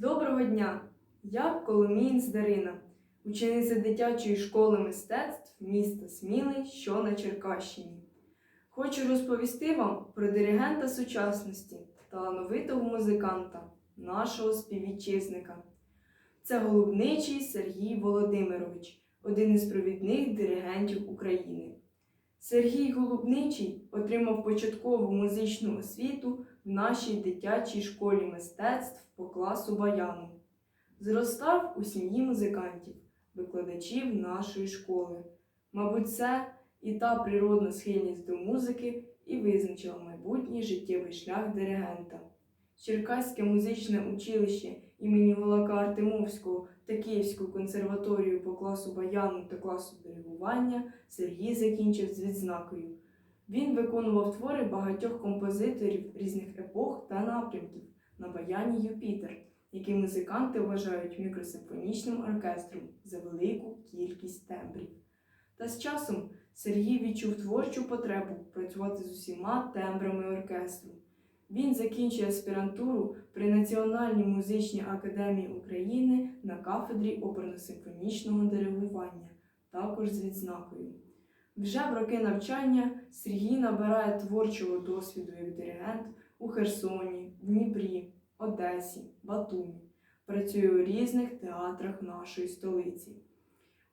Доброго дня! Я Коломієнць Дарина, учениця дитячої школи мистецтв міста Сміли, що на Черкащині. Хочу розповісти вам про диригента сучасності, талановитого музиканта, нашого співвітчизника. Це Голубничий Сергій Володимирович, один із провідних диригентів України. Сергій Голубничий отримав початкову музичну освіту в нашій дитячій школі мистецтв по класу баяну. Зростав у сім'ї музикантів, викладачів нашої школи. Мабуть, це і та природна схильність до музики і визначила майбутній життєвий шлях диригента. Черкаське музичне училище імені Голака Артемовського та Київську консерваторію по класу баяну та класу диригування Сергій закінчив з відзнакою. Він виконував твори багатьох композиторів різних епох та напрямків на баяні Юпітер, які музиканти вважають мікросимфонічним оркестром за велику кількість тембрів. Та з часом Сергій відчув творчу потребу працювати з усіма тембрами оркестру. Він закінчує аспірантуру при Національній музичній академії України на кафедрі оперно-симфонічного диригування, також з відзнакою. Вже в роки навчання Сергій набирає творчого досвіду як диригент у Херсоні, Дніпрі, Одесі, Батумі. Працює у різних театрах нашої столиці.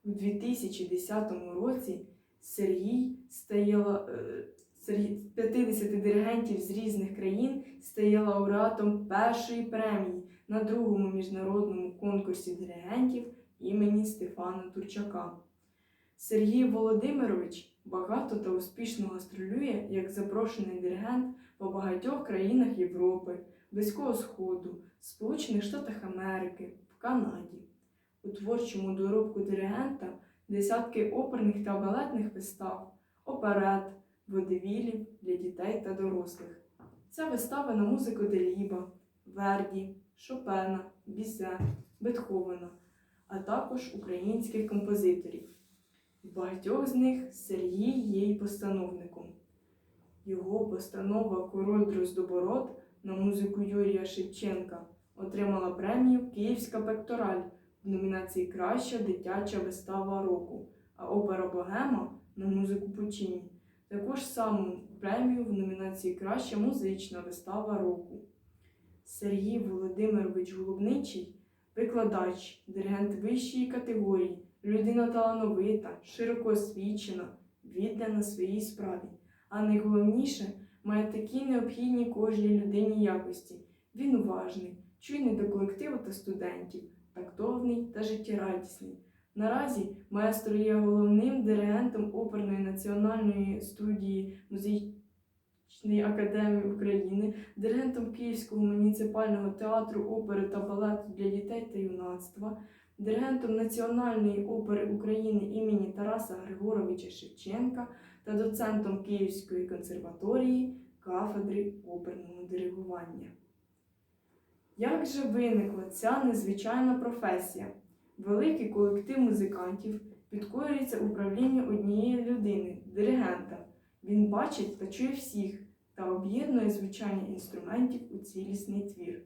У 2010 році Сергій стає е, Сергій- 50 диригентів з різних країн стає лауреатом першої премії на другому міжнародному конкурсі диригентів імені Стефана Турчака. Сергій Володимирович багато та успішно гастролює як запрошений диригент по багатьох країнах Європи, Близького Сходу, Сполучених Штатах Америки, в Канаді. У творчому доробку диригента десятки оперних та балетних вистав, оперет, водевілів для дітей та дорослих. Це вистави на музику Деліба, Верді, Шопена, Бізе, Бетховена, а також українських композиторів. Багатьох з них Сергій є й постановником. Його постанова Король Дроздобород на музику Юрія Шевченка отримала премію Київська пектораль в номінації Краща дитяча вистава року, а опера Богема на музику Пучині. Також саму премію в номінації Краща музична вистава року. Сергій Володимирович Голубничий викладач, диригент вищої категорії, людина талановита, широко освічена, віддана своїй справі. А найголовніше має такі необхідні кожній людині якості. Він уважний, чуйний до колективу та студентів, тактовний та життєрадісний. Наразі маестро є головним диригентом оперної національної студії музичної академії України, диригентом Київського муніципального театру опери та балету для дітей та юнацтва, диригентом Національної опери України імені Тараса Григоровича Шевченка та доцентом Київської консерваторії кафедри оперного диригування. Як же виникла ця незвичайна професія? Великий колектив музикантів підкорюється управлінню однієї людини, диригента. Він бачить та чує всіх та об'єднує звучання інструментів у цілісний твір.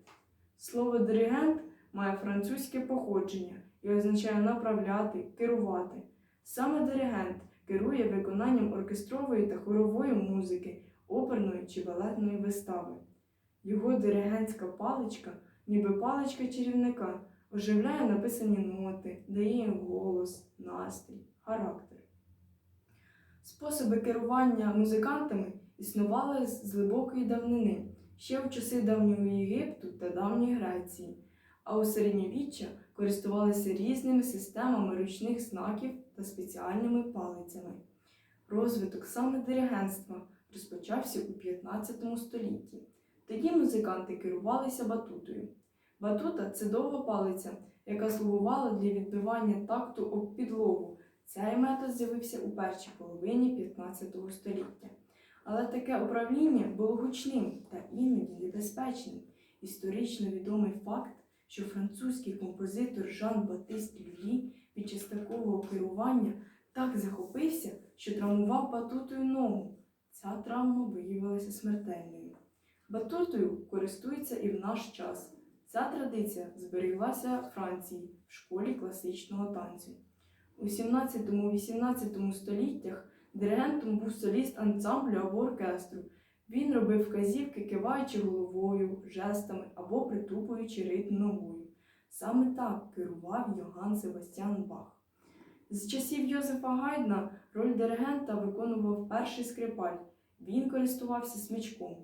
Слово диригент має французьке походження і означає направляти, керувати. Саме диригент керує виконанням оркестрової та хорової музики, оперної чи балетної вистави. Його диригентська паличка, ніби паличка чарівника, оживляє написані ноти, дає їм голос, настрій, характер. Способи керування музикантами існували з глибокої давнини, ще в часи давнього Єгипту та давньої Греції, а у середньовіччя користувалися різними системами ручних знаків та спеціальними палицями. Розвиток саме диригентства розпочався у 15 столітті. Тоді музиканти керувалися батутою. Батута це довга палиця, яка слугувала для відбивання такту об підлогу. Цей метод з'явився у першій половині 15 століття. Але таке управління було гучним та іноді небезпечним. Історично відомий факт, що французький композитор Жан Батист Люлі під час такого керування так захопився, що травмував батутою ногу. Ця травма виявилася смертельною. Батутою користуються і в наш час. Ця традиція зберіглася в Франції в школі класичного танцю. У 17-18 століттях диригентом був соліст ансамблю або оркестру. Він робив вказівки, киваючи головою, жестами або притупуючи ритм ногою. Саме так керував Йоганн Себастьян Бах. З часів Йозефа Гайдна роль диригента виконував перший скрипаль. Він користувався смичком.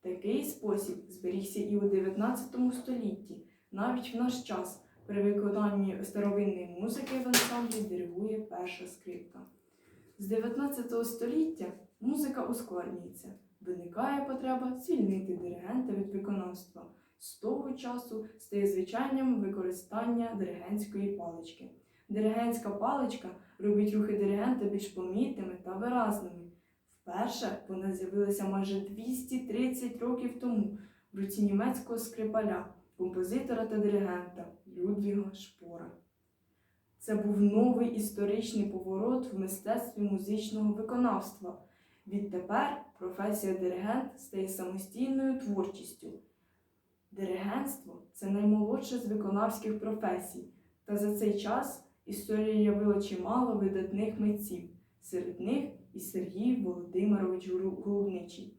Такий спосіб зберігся і у 19 столітті. Навіть в наш час при виконанні старовинної музики в ансамблі диригує перша скрипка. З 19 століття музика ускладнюється. Виникає потреба звільнити диригента від виконавства. З того часу стає звичайним використання диригентської палички. Диригентська паличка робить рухи диригента більш помітними та виразними. Вперше вона з'явилася майже 230 років тому в руці німецького скрипаля, композитора та диригента Людвіга Шпора. Це був новий історичний поворот в мистецтві музичного виконавства. Відтепер професія диригент стає самостійною творчістю. Диригентство це наймолодша з виконавських професій, та за цей час історія явила чимало видатних митців, серед них і Сергій Володимирович Голубничий.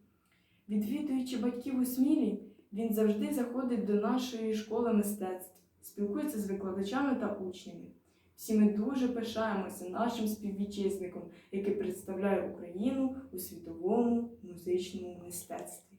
Відвідуючи батьків у Смілі, він завжди заходить до нашої школи мистецтв, спілкується з викладачами та учнями. Всі ми дуже пишаємося нашим співвітчизником, який представляє Україну у світовому музичному мистецтві.